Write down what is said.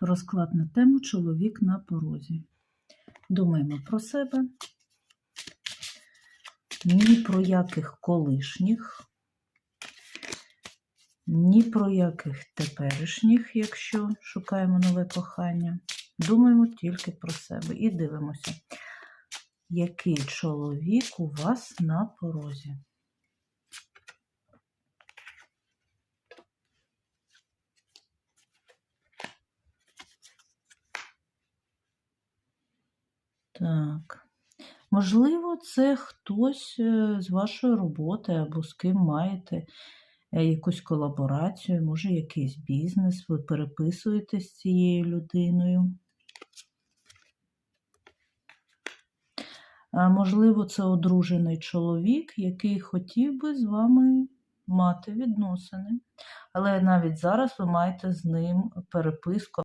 Розклад на тему чоловік на порозі. Думаємо про себе. Ні про яких колишніх, ні про яких теперішніх, якщо шукаємо нове кохання. Думаємо тільки про себе і дивимося, який чоловік у вас на порозі. Так. Можливо, це хтось е, з вашої роботи або з ким маєте е, якусь колаборацію, може якийсь бізнес, ви переписуєтесь з цією людиною. Можливо, це одружений чоловік, який хотів би з вами мати відносини. Але навіть зараз ви маєте з ним переписку